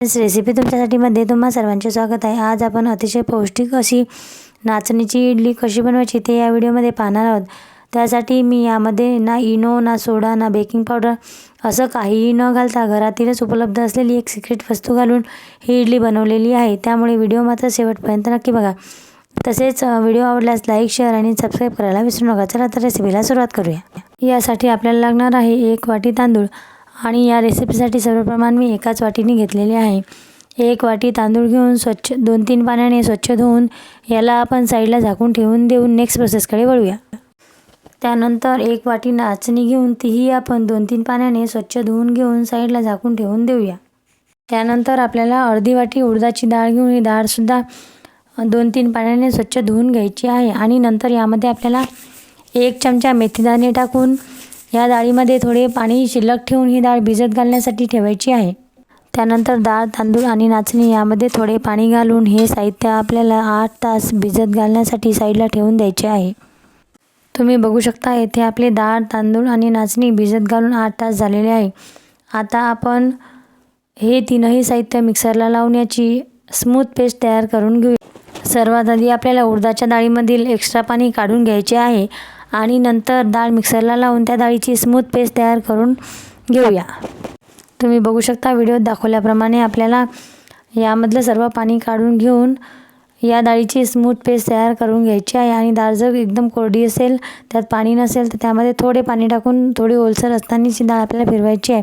Friends recipe तुमच्यासाठी मध्ये तुम्हा सर्वांचे स्वागत आहे. आज आपण अतिशय पौष्टिक अशी नाचणीची इडली कशी बनवायची ते या व्हिडिओमध्ये पाहणार आहोत. त्यासाठी मी यामध्ये ना इनो ना सोडा ना बेकिंग पावडर असं काहीही न घालता घरातीलच उपलब्ध असलेली एक सिक्रेट वस्तू घालून ही इडली बनवलेली आहे. त्यामुळे व्हिडिओ मात्र शेवटपर्यंत नक्की बघा. तसेच व्हिडिओ आवडल्यास लाईक शेअर आणि सबस्क्राईब करायला विसरू नका. चला तर रेसिपीला सुरुवात करूया. यासाठी आपल्याला लागणार आहे एक वाटी तांदूळ. आणि या रेसिपीसाठी सर्व प्रमाण मी एकाच वाटीने घेतलेले आहे. एक वाटी तांदूळ घेऊन स्वच्छ दोन तीन पाण्याने स्वच्छ धुवून याला आपण साईडला झाकून ठेवून देऊन नेक्स्ट प्रोसेसकडे वळूया. त्यानंतर एक वाटी नाचणी घेऊन तीही आपण दोन तीन पाण्याने स्वच्छ धुवून घेऊन साईडला झाकून ठेवून देऊया. त्यानंतर आपल्याला अर्धी वाटी उडदाची डाळ घेऊन ही डाळसुद्धा दोन तीन पाण्याने स्वच्छ धुवून घ्यायची आहे. आणि नंतर यामध्ये आपल्याला एक चमचा मेथीदाणे टाकून या डाळीमध्ये थोडे पाणी शिल्लक ठेवून ही डाळ भिजत घालण्यासाठी ठेवायची आहे. त्यानंतर डाळ तांदूळ आणि नाचणी यामध्ये थोडे पाणी घालून हे साहित्य आपल्याला आठ तास भिजत घालण्यासाठी साईडला ठेवून द्यायचे आहे. तुम्ही बघू शकता येथे आपले डाळ तांदूळ आणि नाचणी भिजत घालून आठ तास झालेले आहे. आता आपण हे तीनही साहित्य मिक्सरला लावण्याची स्मूथ पेस्ट तयार करून घेऊ सर्वात आधी आपल्याला उडदाच्या डाळीमधील एक्स्ट्रा पाणी काढून घ्यायचे आहे. आणि नंतर डाळ मिक्सरला लावून त्या डाळीची स्मूथ पेस्ट तयार करून घेऊया. तुम्ही बघू शकता व्हिडिओत दाखवल्याप्रमाणे आपल्याला यामधलं सर्व पाणी काढून घेऊन या डाळीची स्मूथ पेस्ट तयार करून घ्यायची आहे आणि डाळ जर एकदम कोरडी असेल त्यात पाणी नसेल तर त्यामध्ये थोडे पाणी टाकून थोडी ओलसर असतानाची डाळ आपल्याला फिरवायची आहे.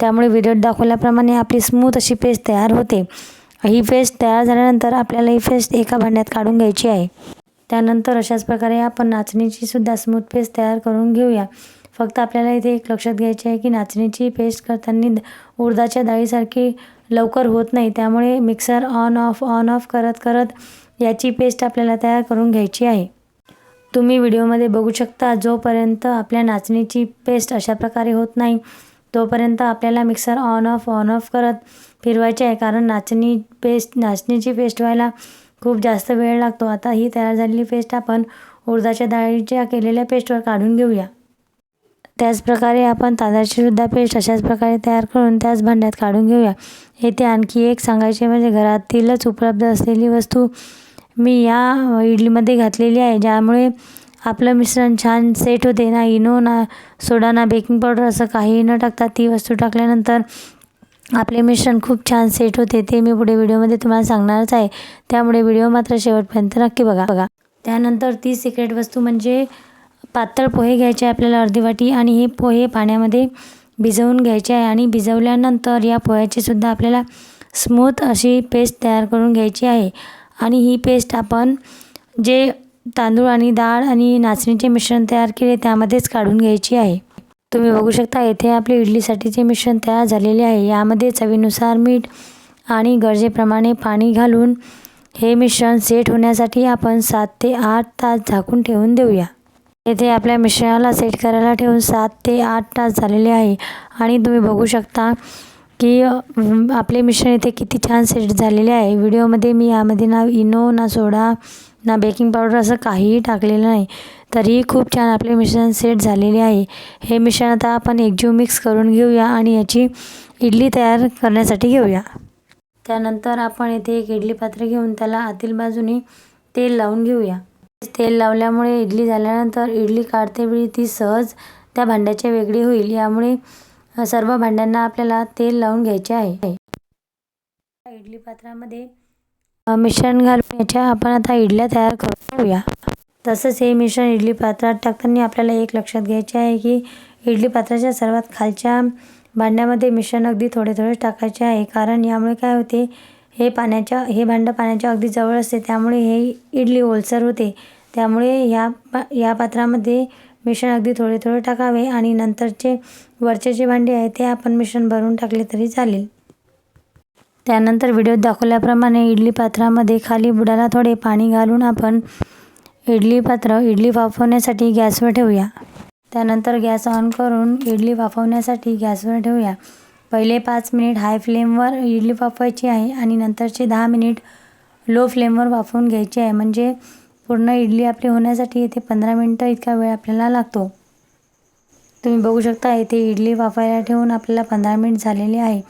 त्यामुळे व्हिडिओत दाखवल्याप्रमाणे आपली स्मूथ अशी पेस्ट तयार होते. ही पेस्ट तयार झाल्यानंतर आपल्याला ही पेस्ट एका भांड्यात काढून घ्यायची आहे. त्यानंतर अशाच प्रकारे आपण नाचणीची सुद्धा स्मूथ पेस्ट तयार करून घेऊया. फक्त आपल्याला इथे एक लक्षात घ्यायचे आहे की नाचणीची पेस्ट करताना उडदाच्या डाळीसारखी लवकर होत नाही. त्यामुळे mixer on off on off करत करत याची पेस्ट आपल्याला तयार करून घ्यायची आहे. तुम्ही व्हिडिओमध्ये बघू शकता जोपर्यंत आपल्या नाचणीची पेस्ट अशा प्रकारे होत नाही तोपर्यंत आपल्याला mixer on off on off करत फिरवायचे आहे. कारण नाचणी पेस्ट नाचणीची पेस्ट व्हायला खूप जास्त वेळ लागतो. आता ही तयार झालेली पेस्ट आपण उडदाच्या डाळीच्या केलेल्या पेस्टवर काढून घेऊया. त्याचप्रकारे आपण तांदळाचीसुद्धा पेस्ट अशाच प्रकारे तयार करून त्याच भांड्यात काढून घेऊया. येथे आणखी एक सांगायचे म्हणजे घरातीलच उपलब्ध असलेली वस्तू मी या इडलीमध्ये घातलेली आहे. ज्यामुळे आपलं मिश्रण छान सेट होते. ना इनो ना सोडा ना बेकिंग पावडर असं काहीही न टाकता ती वस्तू टाकल्यानंतर आपले मिश्रण खूप छान सेट होते ते मी पुढे व्हिडिओमध्ये तुम्हाला सांगणारच आहे. त्यामुळे व्हिडिओ मात्र शेवटपर्यंत नक्की बघा. बघा. त्यानंतर ती सिक्रेट वस्तू म्हणजे पातळ पोहे घ्यायचे आपल्याला अर्धी वाटी आणि हे पोहे पाण्यामध्ये भिजवून घ्यायचे आहे आणि भिजवल्यानंतर या पोह्याची सुद्धा आपल्याला स्मूथ अशी पेस्ट तयार करून घ्यायची आहे. आणि ही पेस्ट आपण जे तांदूळ आणि डाळ आणि नाचणीचे मिश्रण तयार केले त्यामध्येच काढून घ्यायची आहे. तुम्ही बघू शकता येथे आपले इडलीसाठीचे मिश्रण तयार झालेले आहे. यामध्ये चवीनुसार मीठ आणि गरजेप्रमाणे पाणी घालून हे मिश्रण सेट होण्यासाठी आपण सात ते आठ तास झाकून ठेवून देऊया. येथे आपल्या मिश्रणाला सेट करायला ठेवून सात ते आठ तास झालेले आहे. आणि तुम्ही बघू शकता की आपले मिश्रण इथे किती छान सेट झालेले आहे. व्हिडिओमध्ये मी यामध्ये ना इनो ना सोडा ना बेकिंग पावडर असं काहीही टाकलेलं नाही. तरीही खूप छान आपले मिश्रण सेट झालेले आहे. हे मिश्रण आता आपण एकजीव मिक्स करून घेऊया आणि याची इडली तयार करण्यासाठी घेऊया. त्यानंतर आपण येथे एक इडली पात्र घेऊन त्याला आतील बाजूने तेल लावून घेऊया. तेल लावल्यामुळे इडली झाल्यानंतर इडली काढतेवेळी ती सहज त्या भांड्याच्या वेगळी होईल. यामुळे सर्व भांड्यांना आपल्याला तेल लावून घ्यायचे आहे. इडली पात्रामध्ये मिश्रण घालून याच्या आपण आता इडल्या तयार करून घेऊया. तसंच हे मिश्रण इडली पात्रात टाकताना आपल्याला एक लक्षात घ्यायचे आहे की इडली पात्राच्या सर्वात खालच्या भांड्यामध्ये मिश्रण अगदी थोडे थोडे टाकायचे आहे. कारण यामुळे काय होते हे पाण्याच्या हे भांडं पाण्याच्या अगदी जवळ असते त्यामुळे हे इडली ओलसर होते. त्यामुळे ह्या पा या पात्रामध्ये मिश्रण अगदी थोडे थोडे टाकावे आणि नंतरचे वरचे जे भांडे आहे ते आपण मिश्रण भरून टाकले तरी चालेल. त्यानंतर व्हिडिओत दाखवल्याप्रमाणे इडली पात्रामध्ये खाली बुडाला थोडे पाणी घालून आपण इडली पात्र इडली वाफवण्यासाठी गॅसवर ठेवूया. त्यानंतर गॅस ऑन करून इडली वाफवण्यासाठी गॅसवर ठेवूया. पहिले पाच मिनिट हाय फ्लेमवर इडली वाफवायची आहे आणि नंतरचे दहा मिनिट लो फ्लेमवर वाफवून घ्यायची आहे. म्हणजे पूर्ण इडली आपली होण्यासाठी इथे पंधरा मिनटं इतका वेळ आपल्याला लागतो. तुम्ही बघू शकता येथे इडली वाफायला ठेवून आपल्याला पंधरा मिनिट झालेले आहे.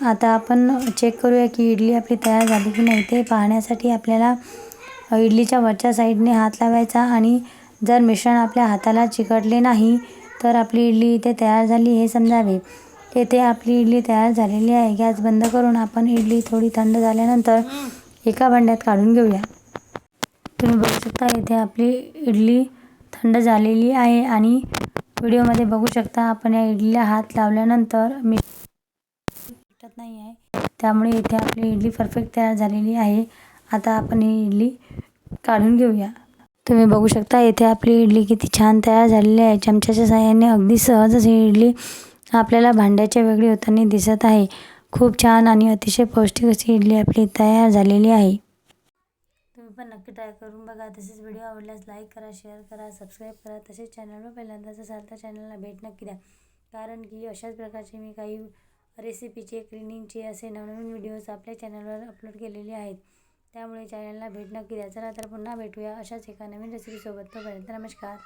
आता आपण चेक करूया की इडली आपली तयार झाली की नाही. ते पाहण्यासाठी आपल्याला इडलीच्या वरच्या साईडने हात लावायचा आणि जर मिश्रण आपल्या हाताला चिकटले नाही तर आपली इडली इथे तयार झाली हे समजावे. येथे आपली इडली तयार झालेली आहे. गॅस बंद करून आपण इडली थोडी थंड झाल्यानंतर एका भांड्यात काढून घेऊया. तुम्ही बघू शकता येथे आपली इडली थंड झालेली आहे आणि व्हिडिओमध्ये बघू शकता आपण या इडलीला हात लावल्यानंतर मी नाही आहे. त्यामुळे इथे आपली इडली परफेक्ट तयार झालेली आहे. आता आपण ही इडली काढून घेऊया. तुम्ही बघू शकता येथे आपली इडली किती छान तयार झालेली आहे. चमच्याच्या साह्याने अगदी सहजच ही इडली आपल्याला भांड्याच्या वेगळी होताना दिसत आहे. खूप छान आणि अतिशय पौष्टिक अशी इडली आपली तयार झालेली आहे. तुम्ही पण नक्की ट्राय करून बघा. तसेच व्हिडिओ आवडल्यास लाईक करा शेअर करा सबस्क्राईब करा. तसेच चॅनलवर पहिल्यांदाच असाल तर चॅनलला भेट नक्की द्या. कारण की अशाच प्रकारचे मी काही रेसिपीचे क्लिनिंगचे असे नवनवीन व्हिडिओज आपल्या चॅनलवर अपलोड केलेले आहेत. त्यामुळे चॅनलला भेट नक्की द्या. चला तर पुन्हा भेटूया अशाच एका नवीन रेसिपीसोबत तोपर्यंत नमस्कार.